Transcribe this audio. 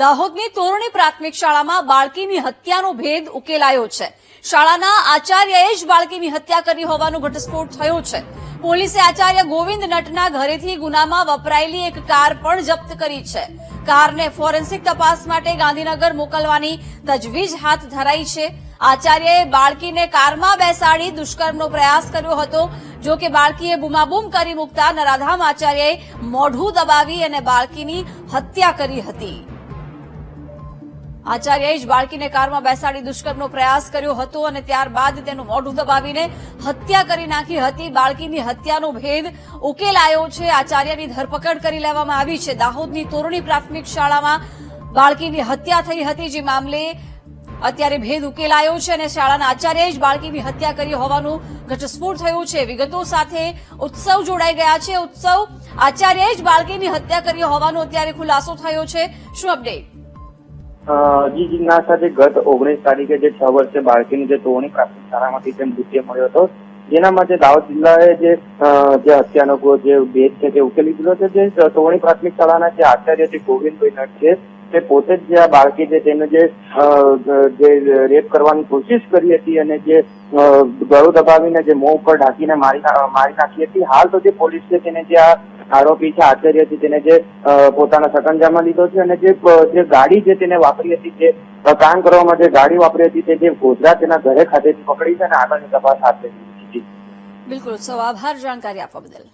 દાહોદની તોરણી પ્રાથમિક શાળામાં બાળકીની હત્યાનો ભેદ ઉકેલાયો છે. શાળાના આચાર્યએ જ બાળકીની હત્યા કરી હોવાનો ઘટસ્ફોટ થયો છે. પોલીસે આચાર્ય ગોવિંદ નટના ઘરેથી ગુનામાં વપરાયેલી એક કાર પણ જપ્ત કરી છે. કારને ફોરેન્સિક તપાસ માટે ગાંધીનગર મોકલવાની તજવીજ હાથ ધરાઈ છે. આચાર્યએ બાળકીને કારમાં બેસાડી દુષ્કર્મનો પ્રયાસ કર્યો હતો, જો કે બાળકીએ બૂમાબૂમ કરી મૂકતા નરાધામ આચાર્યએ મોઢું દબાવી અને બાળકીની હત્યા કરી હતી. આચાર્યએ જ બાળકીને કારમાં બેસાડી દુષ્કર્મનો પ્રયાસ કર્યો હતો અને ત્યારબાદ તેનું મોઢું દબાવીને હત્યા કરી નાખી હતી. બાળકીની હત્યાનો ભેદ ઉકેલાયો છે. આચાર્યની ધરપકડ કરી લેવામાં આવી છે. દાહોદની તોરણી પ્રાથમિક શાળામાં બાળકીની હત્યા થઈ હતી. જે મામલે અત્યારે ભેદ ઉકેલાયો છે અને શાળાના આચાર્યએ જ બાળકીની હત્યા કરી હોવાનું ઘટસ્ફોટ થયું છે. વિગતો સાથે ઉત્સવ જોડાઈ ગયા છે. ઉત્સવ આચાર્યએ જ બાળકીની હત્યા કરી હોવાનો અત્યારે ખુલાસો થયો છે. શું અપડેટ જી જીજ્ઞાસ સાથે ગત ઓગણીસ તારીખે જે છ વર્ષે બાળકીની જે તોરણી પ્રાથમિક શાળામાંથી જે મૃત્યુ મળ્યો હતો, જેના માટે દાહોદ જિલ્લાએ જે જે હત્યાનો જે ભેદ છે તે ઉકેલી દીધો છે, જે તોરણી પ્રાથમિક શાળાના જે આચાર્ય છે ગોવિંદભાઈ નટ છે, તે પોતે જ જે આ બાળકી છે તેને જે જે રેપ કરવાની કોશિશ કરી હતી અને જે ગળું દબાવીને જે મોં ઉપર ઢાંકીને મારી મારી નાખી હતી. હાલ તો જે પોલીસ છે તેને જે આ આરોપી છે, આચાર્ય છે તેને જે પોતાના સકંજામાં લીધો છે અને જે જે ગાડી છે તેને વાપરી હતી, જે કામ કરવામાં જે ગાડી વાપરી હતી, તે જે ગોધરા તેના ઘરે ખાતેથી પકડી છે અને આગળની તપાસ હાથ ધરી બિલકુલ. સૌ આભાર. જાણકારી આપવા બદલ.